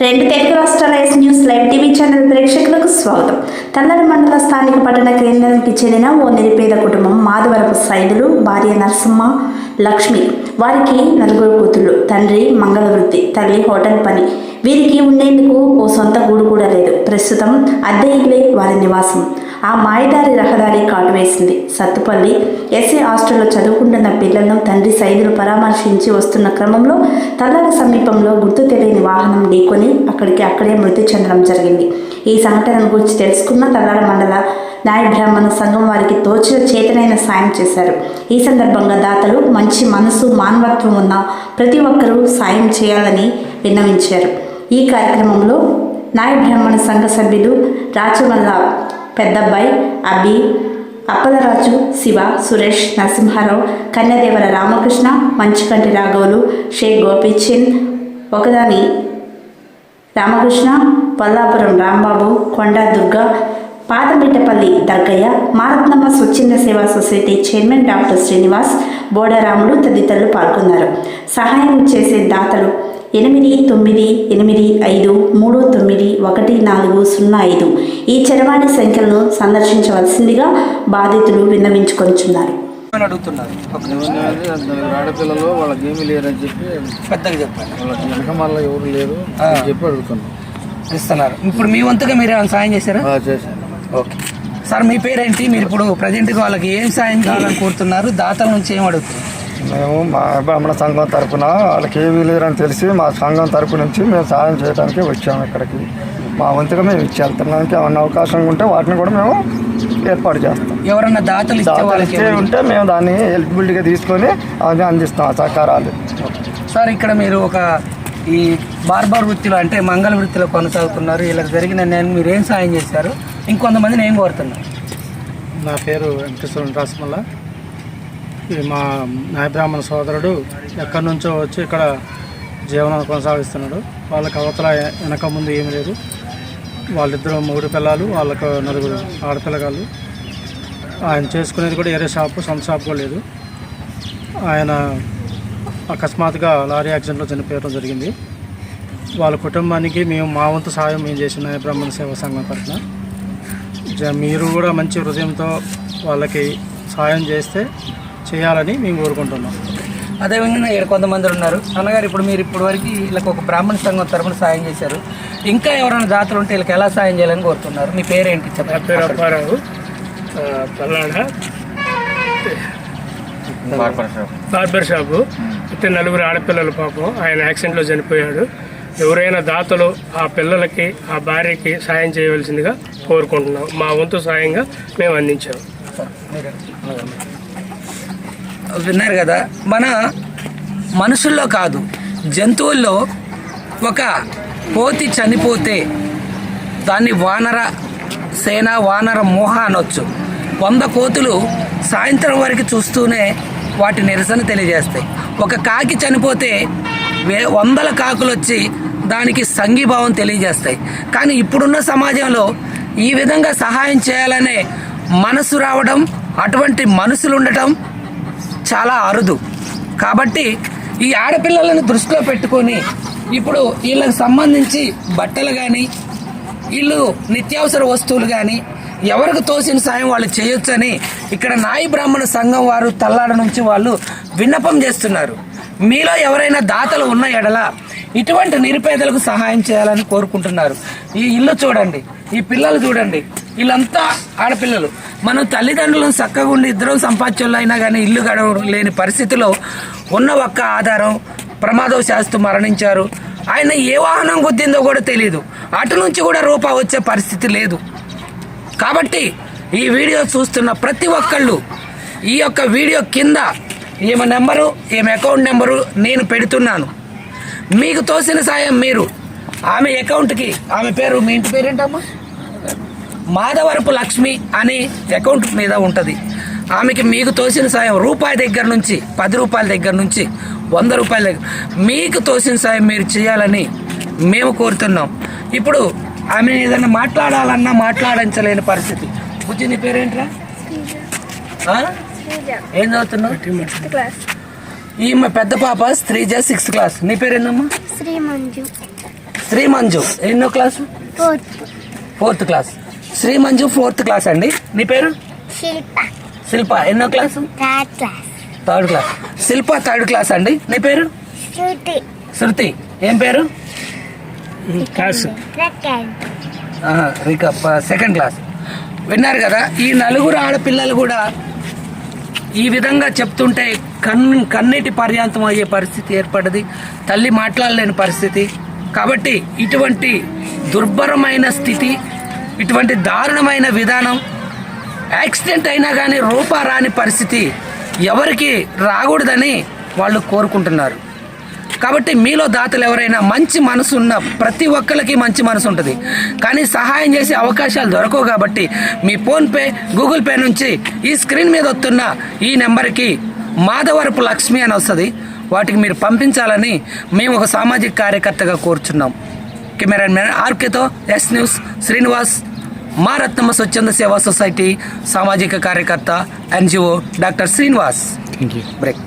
రెండు తెలుగు రాష్ట్రాల S news live TV channel ప్రేక్షకులకు స్వాగతం. తల్లడి మండల స్థానిక పట్టణ కేంద్రానికి చెందిన ఓ నిరుపేద కుటుంబం మాధవరపు సైదులు భార్య నరసింహ లక్ష్మి. వారికి నలుగురు కూతుళ్ళు తండ్రి మంగళవృత్తి తల్లి హోటల్ పని. వీరికి ఉండేందుకు ఓ సొంత గూడు కూడా లేదు. ప్రస్తుతం అద్దె ఇల్లే వారి నివాసం. ఆ మాయదారి రహదారి వేసింది. సత్తుపల్లి ఎస్సీ హాస్టల్లో చదువుకుంటున్న పిల్లలను తండ్రి సైదులు పరామర్శించి వస్తున్న క్రమంలో తల్లాల సమీపంలో గుర్తు తెలియని వాహనం ఢీకొని అక్కడికి అక్కడే మృతి చెందడం జరిగింది. ఈ సంఘటన గురించి తెలుసుకున్న తల్లాల మండల న్యాయ బ్రాహ్మణ సంఘం వారికి తోచిన చేతనైన సాయం చేశారు. ఈ సందర్భంగా దాతలు మంచి మనసు మానవత్వం ఉన్న ప్రతి ఒక్కరూ సాయం చేయాలని విన్నవించారు. ఈ కార్యక్రమంలో నాయ బ్రాహ్మణ సంఘ సభ్యులు రాచమల్ల పెద్దబ్బాయి అభి అప్పలరాజు శివ సురేష్ నరసింహారావు కన్యదేవర రామకృష్ణ మంచుకంటి రాఘవులు షేక్ గోపీచంద్ ఒకదాని రామకృష్ణ పల్లాపురం రాంబాబు కొండా దుర్గా పాతబిట్టపల్లి దర్గయ్య మారత్నమ్మ స్వచ్ఛంద సేవా society chairman doctor Srinivas Bodaramulu తదితరులు పాల్గొన్నారు. సహాయం చేసే దాతలు ఎనిమిది తొమ్మిది ఎనిమిది ఐదు మూడు తొమ్మిది ఒకటి నాలుగు సున్నా ఐదు. ఈ చరవాణి సంఖ్యలను సందర్శించవలసిందిగా బాధితులు విన్నవించుకొంచున్నారు అని అడుగుతున్నారు? ఆడపిల్లలు వాళ్ళకి ఏమీ లేరని చెప్పి పెద్దగా చెప్పండి. వాళ్ళకి వెనక మళ్ళీ ఎవరు లేరు. అని చెప్పి అడుగుతున్నాం. ఇస్తున్నారు. ఇప్పుడు మీ వంతుగా మీరు ఏమైనా సాయం చేశారా? చేశాను. ఓకే. సార్ మీ పేరేంటి? మీరు ఇప్పుడు ప్రజెంట్గా వాళ్ళకి ఏం సాయం కావాలని కోరుతున్నారు? దాతల నుంచి ఏం అడుగుతున్నారు? మేము మా బ్రాహ్మణ సంఘం తరపున వాళ్ళకి ఏమీ లేరని తెలిసి మా సంఘం తరపు నుంచి మేము సాయం చేయడానికి వచ్చాము ఇక్కడికి. మా వంతుగా మేము ఇచ్చి వెళ్తున్నానికి ఏమన్నా అవకాశం ఉంటే వాటిని కూడా మేము ఏర్పాటు చేస్తాం. ఎవరన్నా దాతలు ఇస్తే దాతలు ఇచ్చే ఉంటే మేము దాన్ని ఎలిజిబిలిటీగా తీసుకొని అది అందిస్తాం ఆ సహకారాలు. సార్ ఇక్కడ మీరు ఒక ఈ బార్బర్ వృత్తిలో అంటే మంగళ వృత్తిలో కొనసాగుతున్నారు. ఇలా జరిగిన నేను మీరు ఏం సాయం చేశారు? ఇంకొంతమందిని ఏం కోరుతున్నారు? నా పేరు వెంకటేశ్వరం రాసమల్ల మా నాయబ్రాహ్మణ సోదరుడు ఎక్కడి నుంచో వచ్చి ఇక్కడ జీవనం కొనసాగిస్తున్నాడు. వాళ్ళకి అవతల వెనక ముందు ఏమీ లేదు. వాళ్ళిద్దరు మూడు పిల్లలు వాళ్ళకు నలుగురు ఆడపిల్లగాళ్ళు. ఆయన చేసుకునేది కూడా ఏరే షాపు సొంత షాప్ కూడా లేదు. ఆయన అకస్మాత్తుగా లారీ యాక్సిడెంట్లో చనిపోయడం జరిగింది. వాళ్ళ కుటుంబానికి మేము మా వంతు సహాయం మేము చేసిన నాయ బ్రాహ్మణ సేవా సంఘం తరఫున. జ- మీరు కూడా మంచి హృదయంతో వాళ్ళకి సాయం చేస్తే చేయాలని మేము కోరుకుంటున్నాం. అదేవిధంగా ఇక్కడ కొంతమంది ఉన్నారు. అన్నగారు ఇప్పుడు మీరు ఇప్పటి వరకు వీళ్ళకి ఒక బ్రాహ్మణ సంఘం తరపున సాయం చేశారు. ఇంకా ఎవరైనా దాతలు ఉంటే వీళ్ళకి ఎలా సాయం చేయాలని కోరుతున్నారు? మీ పేరేంటి? నా చెప్పండి పేరు అప్పారావు. పల్నాడ. Barber shop. అయితే నలుగురు ఆడపిల్లలు పాపం. ఆయన యాక్సిడెంట్లో చనిపోయాడు. ఎవరైనా దాతలు ఆ పిల్లలకి ఆ భార్యకి సాయం చేయవలసిందిగా కోరుకుంటున్నాం. మా వంతు సాయంగా మేము అందించాము విన్నారు కదా మన మనుషుల్లో కాదు జంతువుల్లో ఒక కోతి చనిపోతే దాన్ని వానర సేన వానర మోహ అనొచ్చు. వంద కోతులు సాయంత్రం వరకు చూస్తూనే వాటి నిరసన తెలియజేస్తాయి. ఒక కాకి చనిపోతే వే వందల కాకులు వచ్చి దానికి సంఘీభావం తెలియజేస్తాయి. కానీ ఇప్పుడున్న సమాజంలో ఈ విధంగా సహాయం చేయాలనే మనసు రావడం అటువంటి మనుషులు ఉండటం చాలా అరుదు. కాబట్టి ఈ ఆడపిల్లలను దృష్టిలో పెట్టుకొని ఇప్పుడు వీళ్ళకి సంబంధించి బట్టలు కానీ వీళ్ళు నిత్యావసర వస్తువులు కానీ ఎవరికి తోసిన సాయం వాళ్ళు చేయొచ్చని ఇక్కడ నాయి బ్రాహ్మణ సంఘం వారు తల్లాడ నుంచి వాళ్ళు విన్నపం చేస్తున్నారు. మీలో ఎవరైనా దాతలు ఉన్న ఎడల ఇటువంటి నిరుపేదలకు సహాయం చేయాలని కోరుకుంటున్నారు. ఈ ఇల్లు చూడండి ఈ పిల్లలు చూడండి. వీళ్ళంతా ఆడపిల్లలు. మనం తల్లిదండ్రులను చక్కగా ఉండి ఇద్దరం సంపాద్యంలో అయినా కానీ ఇల్లు గడవ లేని పరిస్థితిలో ఉన్న ఒక్క ఆధారం ప్రమాదవశాస్తు మరణించారు. ఆయన ఏ వాహనం గుద్దిందో కూడా తెలియదు అటు నుంచి కూడా రూపా వచ్చే పరిస్థితి లేదు. కాబట్టి ఈ వీడియో చూస్తున్న ప్రతి ఒక్కళ్ళు ఈ యొక్క వీడియో కింద ఈమె నెంబరు ఈమె అకౌంట్ నెంబరు నేను పెడుతున్నాను. మీకు తోసిన సాయం మీరు. ఆమె అకౌంట్కి ఆమె పేరు మీ ఇంటి పేరేంటమ్మా? మాధవరపు లక్ష్మి అని అకౌంట్ మీద ఉంటుంది. ఆమెకి మీకు తోసిన సాయం రూపాయి దగ్గర నుంచి పది రూపాయల దగ్గర నుంచి వంద రూపాయల దగ్గర మీకు తోసిన సాయం మీరు చేయాలని మేము కోరుతున్నాం. ఇప్పుడు ఆమె ఏదైనా మాట్లాడాలన్నా మాట్లాడించలేని పరిస్థితి. బుజ్జి నీ పేరేంట్రా? ఏం చదువుతున్నావు? ఈమె పెద్ద పాప శ్రీజ సిక్స్త్ క్లాస్ నీ పేరేందమ్మా? శ్రీ మంజు శ్రీ మంజు ఎన్నో class fourth class Sri Manju fourth class అండి. నీ పేరు? శిల్ప. శిల్ప. ఎన్నో class? Third class. Third class. Shilpa third class అండి. నీ పేరు? శృతి. శృతి. ఏం పేరు? క్లాస్ సెకండ్ ఆహా, రిక సెకండ్ క్లాస్. విన్నారు కదా ఈ నలుగురు ఆడపిల్లలు కూడా ఈ విధంగా చెప్తుంటే కన్ కన్నీటి పర్యాంతం అయ్యే పరిస్థితి ఏర్పడ్డది. తల్లి మాట్లాడలేని పరిస్థితి. కాబట్టి ఇటువంటి దుర్భరమైన స్థితి ఇటువంటి దారుణమైన విధానం యాక్సిడెంట్ అయినా కానీ రూపా రాని పరిస్థితి ఎవరికి రాకూడదని వాళ్ళు కోరుకుంటున్నారు. కాబట్టి మీలో దాతలు ఎవరైనా మంచి మనసు ఉన్న ప్రతి ఒక్కరికి మంచి మనసు ఉంటుంది. కానీ సహాయం చేసే అవకాశాలు దొరకవు కాబట్టి మీ ఫోన్పే గూగుల్ పే నుంచి ఈ స్క్రీన్ మీద వస్తున్న ఈ నెంబర్కి మాధవరపు లక్ష్మి అని వస్తుంది. వాటికి మీరు పంపించాలని మేము ఒక సామాజిక కార్యకర్తగా కోరుచున్నాం. కెమెరామెన్ ఆర్కేతో ఎస్ న్యూస్ శ్రీనివాస్ మా రత్నమ్మ స్వచ్ఛంద సేవా సొసైటీ సామాజిక కార్యకర్త ఎన్జిఓ డాక్టర్ శ్రీనివాస్ బ్రేక్